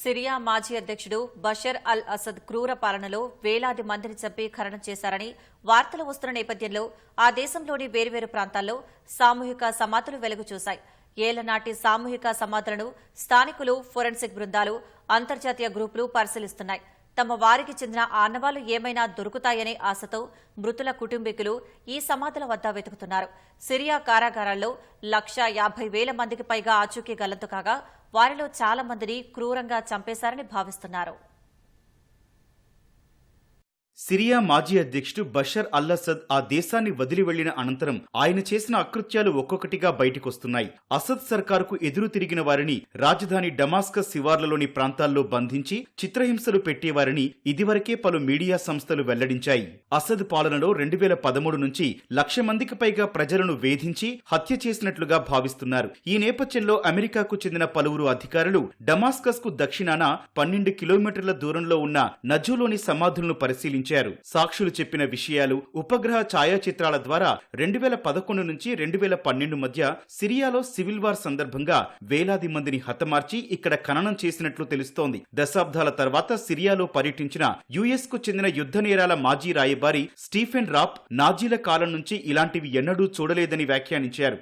Syria మాజీ అధ్యక్షుడు Bashar al Asad క్రూర పాలనలో వేలాది మందిని చంపి ఖననం చేశారని వార్తలు వస్తున్న నేపథ్యంలో ఆ దేశంలోని వేర్వేరు ప్రాంతాల్లో సామూహిక సమాధులు వెలుగు చూశాయి ఏళ్ళనాటి సామూహిక సమాధులను స్థానికులు ఫోరెన్సిక్ బృందాలు అంతర్జాతీయ గ్రూపులు పరిశీలిస్తున్నాయి. తమ వారికి చెందిన ఆనవాళ్ళు ఏమైనా దొరుకుతాయనే ఆశతో మృతుల కుటుంబీకులు ఈ సమాధుల వద్ద వెతుకుతున్నారు. సిరియా కారాగారాల్లో లక్ష యాభై వేల మందికి పైగా ఆచూకీ గల్లంతు కాగా వారిలో చాలా మందిని క్రూరంగా చంపేశారని భావిస్తున్నారు. సిరియా మాజీ అధ్యక్షుడు బషర్ అల్-అసద్ ఆ దేశాన్ని వదిలి వెళ్ళిన అనంతరం ఆయన చేసిన అకృత్యాలు ఒక్కొక్కటిగా బయటకొస్తున్నాయి. అసద్ సర్కారుకు ఎదురు తిరిగిన వారిని రాజధాని డమాస్కస్ శివార్లలోని ప్రాంతాల్లో బంధించి చిత్రహింసలు పెట్టేవారని ఇదివరకే పలు మీడియా సంస్థలు వెల్లడించాయి. అసద్ పాలనలో రెండు వేల పదమూడు నుంచి లక్ష మందికి పైగా ప్రజలను వేధించి హత్య చేసినట్లుగా భావిస్తున్నారు. ఈ నేపథ్యంలో అమెరికాకు చెందిన పలువురు అధికారులు డమాస్కస్కు దక్షిణాన పన్నెండు కిలోమీటర్ల దూరంలో ఉన్న నజులోని సమాధులను పరిశీలించారు. సాక్షులు చెప్పిన విషయాలు ఉపగ్రహ ఛాయాచిత్రాల ద్వారా రెండు వేల పదకొండు నుంచి రెండు వేల పన్నెండు మధ్య సిరియాలో సివిల్ వార్ సందర్భంగా వేలాది మందిని హతమార్చి ఇక్కడ ఖననం చేసినట్లు తెలుస్తోంది. దశాబ్దాల తర్వాత సిరియాలో పర్యటించిన యుఎస్కు చెందిన యుద్ధ నేరాల మాజీ రాయబారి స్టీఫెన్ రాప్ నాజీల కాలం నుంచి ఇలాంటివి ఎన్నడూ చూడలేదని వ్యాఖ్యానించారు.